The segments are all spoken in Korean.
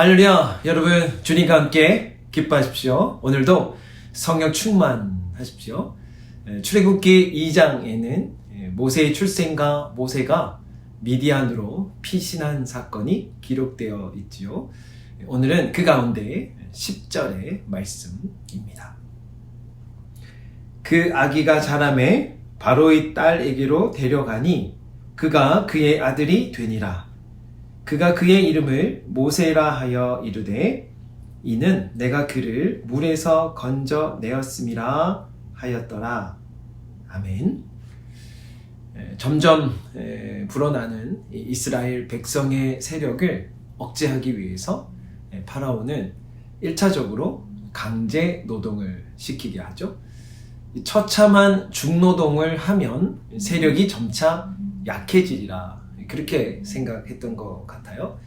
할렐루야 여러분. 주님과 함께 기뻐하십시오. 오늘도 성령 충만하십시오. 에, 출애굽기 2장에는 모세의 출생과 모세가 미디안으로 피신한 사건이 기록되어 있지요. 오늘은 그 가운데 10절의 말씀입니다. 그 아기가 자라매 바로의 딸에게로 데려가니 그가 그의 아들이 되니라 그가 그의 이름을 모세라 하여 이르되 이는 내가 그를 물에서 건져 내었음이라 하였더라. 아멘. 에, 점점 에, 불어나는 이 이스라엘 백성의 세력을 억제하기 위해서 에, 파라오는 1차적으로 강제 노동을 시키게 하죠. 이 처참한 중노동을 하면 세력이 점차 약해지리라 그렇게 생각했던 것 같아요.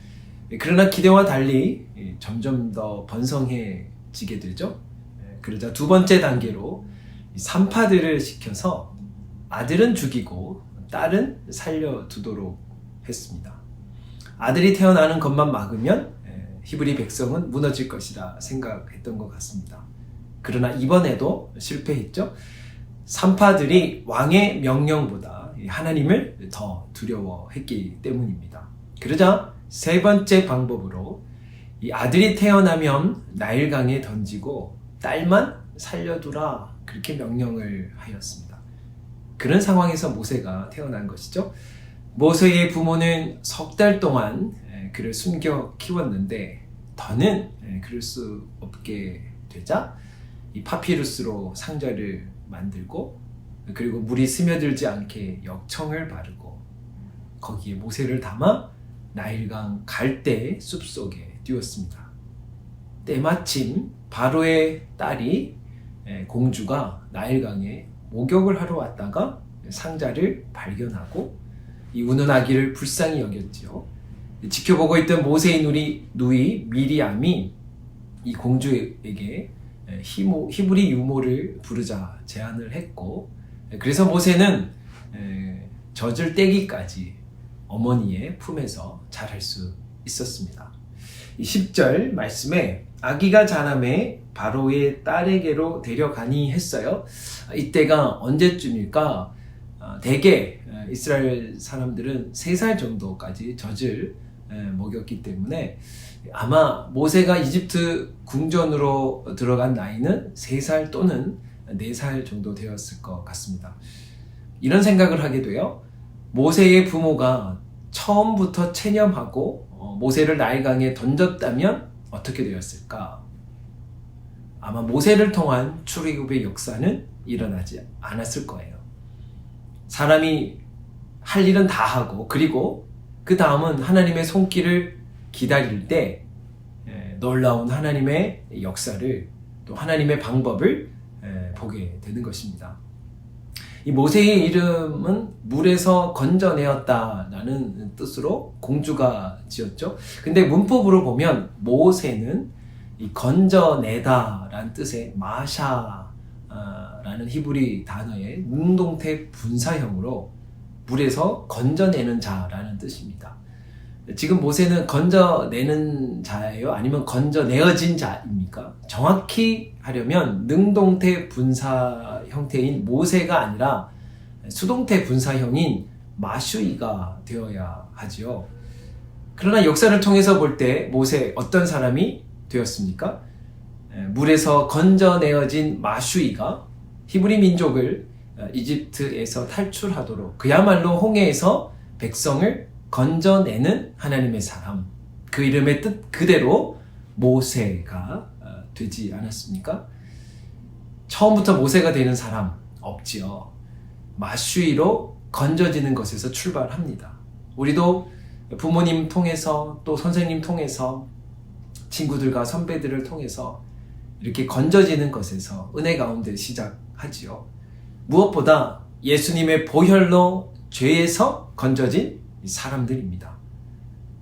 그러나 기대와 달리 점점 더 번성해지게 되죠. 그러자 두 번째 단계로 산파들을 시켜서 아들은 죽이고 딸은 살려두도록 했습니다. 아들이 태어나는 것만 막으면 히브리 백성은 무너질 것이다 생각했던 것 같습니다. 그러나 이번에도 실패했죠. 산파들이 왕의 명령보다 하나님을 더 두려워했기 때문입니다. 그러자 세 번째 방법으로 이 아들이 태어나면 나일강에 던지고 딸만 살려두라 그렇게 명령을 하였습니다. 그런 상황에서 모세가 태어난 것이죠. 모세의 부모는 석 달 동안 그를 숨겨 키웠는데 더는 그럴 수 없게 되자 이 파피루스로 상자를 만들고 그리고 물이 스며들지 않게 역청을 바르고 거기에 모세를 담아 나일강 갈대 숲속에 띄웠습니다. 때마침 바로의 딸이 공주가 나일강에 목욕을 하러 왔다가 상자를 발견하고 이 우는 아기를 불쌍히 여겼지요. 지켜보고 있던 모세의 누이, 누이 미리암이 이 공주에게 히모, 히브리 유모를 부르자 제안을 했고 그래서 모세는 젖을 떼기까지 어머니의 품에서 자랄 수 있었습니다. 10절 말씀에 아기가 자라매 바로의 딸에게로 데려가니 했어요. 이때가 언제쯤일까? 아, 대개 이스라엘 사람들은 3살 정도까지 젖을 먹였기 때문에 아마 모세가 이집트 궁전으로 들어간 나이는 3살 또는 4살 정도 되었을 것 같습니다. 이런 생각을 하게 돼요. 모세의 부모가 처음부터 체념하고 어, 모세를 나일강에 던졌다면 어떻게 되었을까? 아마 모세를 통한 출애굽의 역사는 일어나지 않았을 거예요. 사람이 할 일은 다 하고 그리고 그 다음은 하나님의 손길을 기다릴 때 놀라운 하나님의 역사를 또 하나님의 방법을 보게 되는 것입니다. 이 모세의 이름은 물에서 건져내었다라는 뜻으로 공주가 지었죠. 근데 문법으로 보면 모세는 이 건져내다라는 뜻의 마샤라는 히브리 단어의 능동태 분사형으로 물에서 건져내는 자라는 뜻입니다. 지금 모세는 건져내는 자예요? 아니면 건져내어진 자입니까? 정확히 하려면 능동태 분사 형태인 모세가 아니라 수동태 분사형인 마슈이가 되어야 하지요. 그러나 역사를 통해서 볼 때 모세 어떤 사람이 되었습니까? 물에서 건져내어진 마슈이가 히브리 민족을 이집트에서 탈출하도록 그야말로 홍해에서 백성을 건져내는 하나님의 사람. 그 이름의 뜻 그대로 모세가 어, 되지 않았습니까? 처음부터 모세가 되는 사람 없지요. 마슈이로 건져지는 것에서 출발합니다. 우리도 부모님 통해서 또 선생님 통해서 친구들과 선배들을 통해서 이렇게 건져지는 것에서 은혜 가운데 시작하지요. 무엇보다 예수님의 보혈로 죄에서 건져진 사람들입니다.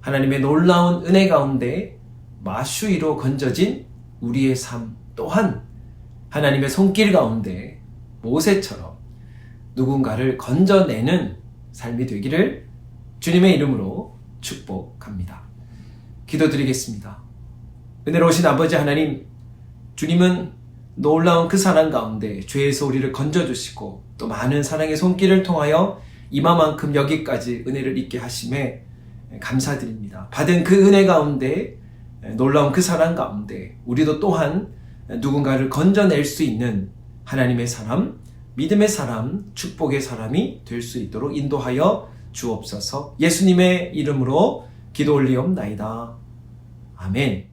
하나님의 놀라운 은혜 가운데 마슈이로 건져진 우리의 삶 또한 하나님의 손길 가운데 모세처럼 누군가를 건져내는 삶이 되기를 주님의 이름으로 축복합니다. 기도드리겠습니다. 은혜로우신 아버지 하나님, 주님은 놀라운 그 사랑 가운데 죄에서 우리를 건져주시고 또 많은 사랑의 손길을 통하여 이마만큼 여기까지 은혜를 있게 하심에 감사드립니다. 받은 그 은혜 가운데 놀라운 그 사랑 가운데 우리도 또한 누군가를 건져낼 수 있는 하나님의 사람, 믿음의 사람, 축복의 사람이 될 수 있도록 인도하여 주옵소서 예수님의 이름으로 기도 올리옵나이다. 아멘.